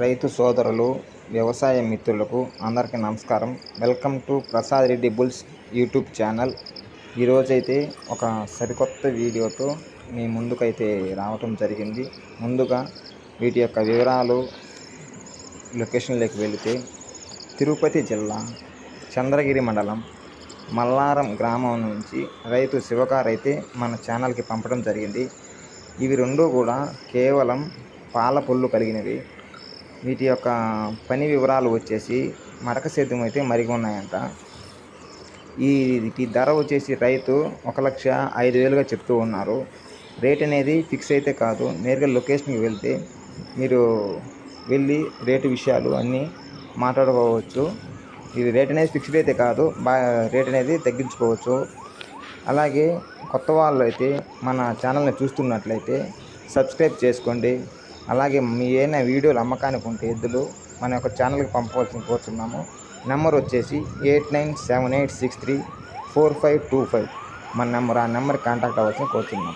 రైతు సోదరులు వ్యవసాయ మిత్రులకు అందరికీ నమస్కారం. Welcome to Prasad Reddy bulls YouTube channel. ఈరోజైతే ఒక సరికొత్త వీడియోతో మీ ముందుకైతే రావటం జరిగింది. ముందుగా వీటి యొక్క వివరాలు లొకేషన్లోకి వెళితే తిరుపతి జిల్లా చంద్రగిరి మండలం మల్లారం గ్రామం నుంచి రైతు శివకార్ అయితే మన ఛానల్కి పంపడం జరిగింది. ఇవి రెండు కూడా కేవలం పాల పొల్లు కలిగినవి. వీటి యొక్క పని వివరాలు వచ్చేసి మరక సేద్యం అయితే మరిగి ఉన్నాయంట. ఈ ధర వచ్చేసి రైతు ఒక లక్ష ఐదు వేలుగా చెప్తూ ఉన్నారు. రేట్ అనేది ఫిక్స్ అయితే కాదు. నేరుగా లొకేషన్కి వెళ్తే మీరు వెళ్ళి రేటు విషయాలు అన్నీ మాట్లాడుకోవచ్చు. ఇది రేట్ అనేది ఫిక్స్డ్ అయితే కాదు. బా రేట్ అనేది తగ్గించుకోవచ్చు. అలాగే కొత్త వాళ్ళు అయితే మన ఛానల్ని చూస్తున్నట్లయితే సబ్స్క్రైబ్ చేసుకోండి. అలాగే మీ ఏమైనా వీడియోలు అమ్మకానికి ఉంటే ఎద్దులు మన యొక్క ఛానల్కి పంపవలసి కోరుతున్నాము నెంబర్ వచ్చేసి eight nine seven eight six three four five two five. మన నెంబర్ ఆ నెంబర్కి కాంటాక్ట్ అవ్వాల్సి కోరుతున్నాము